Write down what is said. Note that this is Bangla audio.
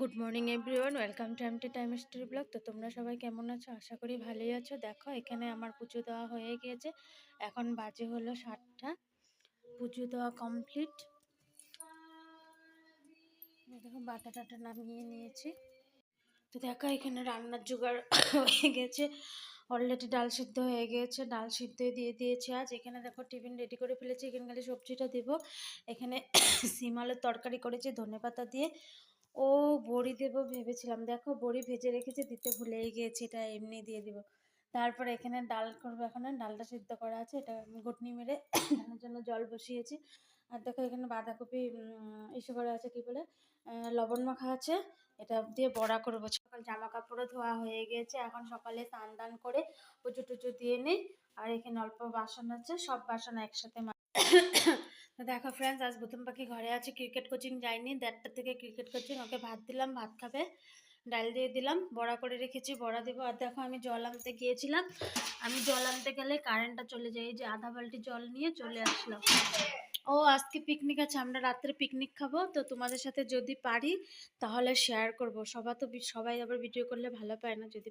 Good morning everyone welcome to MT time story blog তো তোমরা সবাই কেমন আছো? আশা করি ভালোই আছো। দেখো, এখানে আমার পুজো দেওয়া হয়ে গিয়েছে। এখন বাজে হলো সাতটা। পুজো দেওয়া কমপ্লিট দেখো বাটা টাটা নামিয়ে নিয়েছি। তো দেখো, এখানে রান্নার জোগাড় হয়ে গেছে। অলরেডি ডাল সিদ্ধ হয়ে গিয়েছে। ডাল সিদ্ধ দিয়ে দিয়েছি আজ। এখানে দেখো, টিফিন রেডি করে ফেলেছি। এখানে খালি সবজিটা দেবো। এখানে সিম আলুর তরকারি করেছি ধনে পাতা দিয়ে। ও বড়ি দেব ভেবেছিলাম। দেখো বড়ি ভেজে রেখেছি, দিতে ভুলেই গিয়েছি, এটা এমনি দিয়ে দিব। তারপর এখানে ডাল করব এখন, ডালটা সিদ্ধ করা আছে, এটা ঘটনি মেরে ডালের জন্য জল বসিয়েছি। আর দেখো এখানে বাঁধাকপি ইসে করা আছে কী বলে লবণ মাখা আছে। এটা দিয়ে বড়া করব সকাল জামা কাপড়ও ধোয়া হয়ে গিয়েছে এখন সকালে স্নান দান করে পুজো টুজো দিয়ে নিই, আর এখানে অল্প বাসন আছে, সব বাসন একসাথে তো দেখো ফ্রেন্ডস আজ প্রথম পাখি ঘরে আছে ক্রিকেট কোচিং যায়নি দেড়টা থেকে ক্রিকেট কোচিং ওকে ভাত দিলাম, ভাত খাবে, ডাল দিয়ে দিলাম, বড়া করে রেখেছি, বড়া দেবো, আর দেখো আমি জল আনতে গিয়েছিলাম, আমি জল আনতে গেলে কারেন্টটা চলে যায়, এই যে আধা বালতি জল নিয়ে চলে আসলাম। ও আজকে পিকনিক আছে, আমরা রাত্রে পিকনিক খাব। তো তোমাদের সাথে যদি পারি, তাহলে শেয়ার করব। সবাই তো সবাই আবার ভিডিও করলে ভালো পায় না যদি